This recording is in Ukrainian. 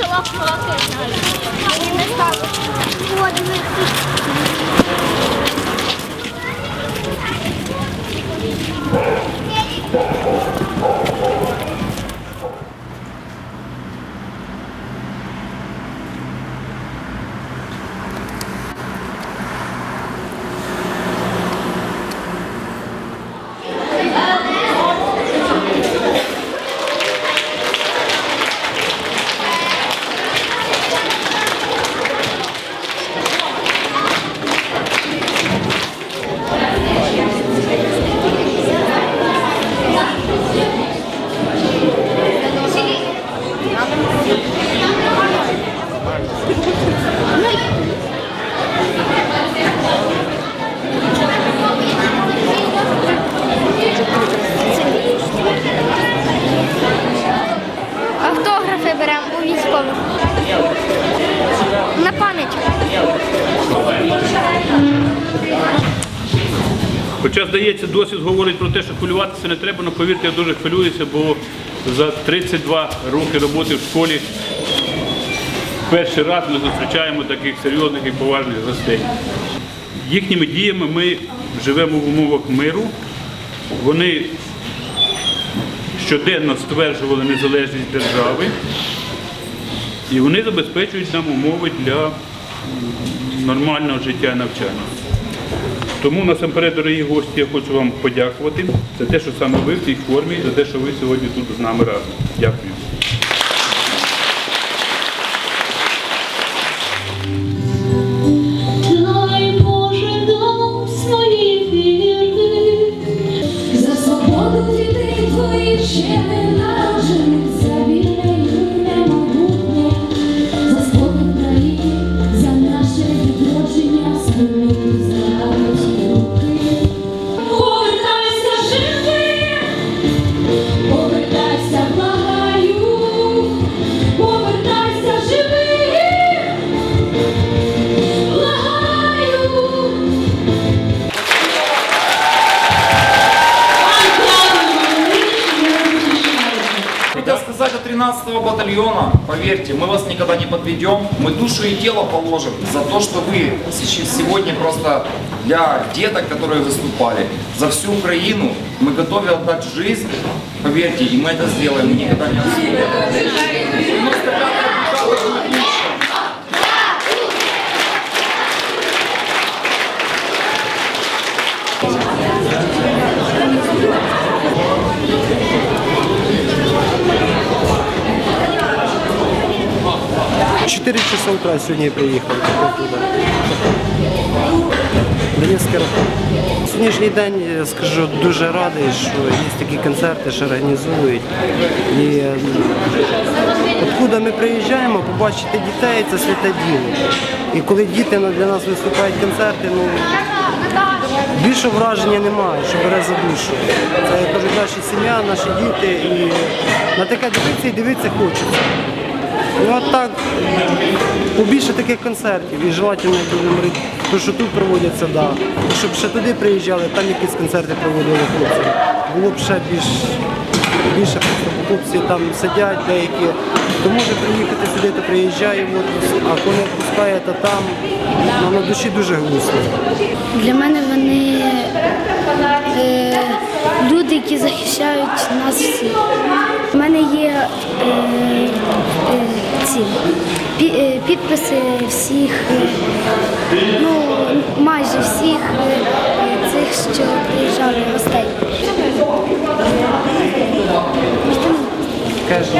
почала плакати. Мені не Хоча, здається, досвід говорить про те, що хвилюватися не треба, але повірте, я дуже хвилююся, бо за 32 роки роботи в школі перший раз ми зустрічаємо таких серйозних і поважних гостей. Їхніми діями ми живемо в умовах миру. Вони щоденно стверджували незалежність держави, і вони забезпечують нам умови для нормального життя і навчання. Тому насамперед, дорогі гості, я хочу вам подякувати за те, що саме ви в цій формі, за те, що ви сьогодні тут з нами разом. Дякую. Дай Боже От 13-го батальона, поверьте, мы вас никогда не подведем, мы душу и тело положим за то, что вы сегодня просто для деток, которые выступали, за всю Украину, мы готовы отдать жизнь, поверьте, и мы это сделаем, мы никогда не отступим. 95-я бригада 4 часа утра сьогодні я приїхав туди. Сьогоднішній день, скажу, дуже радий, що є такі концерти, що організовують. І откуда ми приїжджаємо, побачити дітей це святе діло. І коли діти для нас виступають концерти, ну більше враження немає, що бере за душу. Це я кажу, наша сім'я, наші діти. І на таке дивитися і дивитися хочеться. Ну а так, побільше таких концертів і желательно, як будемо говорити, то, що тут проводяться, да. Щоб ще туди приїжджали, там якісь концерти проводили хлопці. Було б ще більш, більше хлопці там сидять деякі. То може приїхати сюди, то приїжджає в отпуск, а коли відпускає, то там ну, на душі дуже гусно. Для мене вони е, люди, які захищають нас всіх. У мене є е, е, ці пі- е, підписи всіх, е, ну майже всіх е, цих, що приїжджали гостей. Кажуть,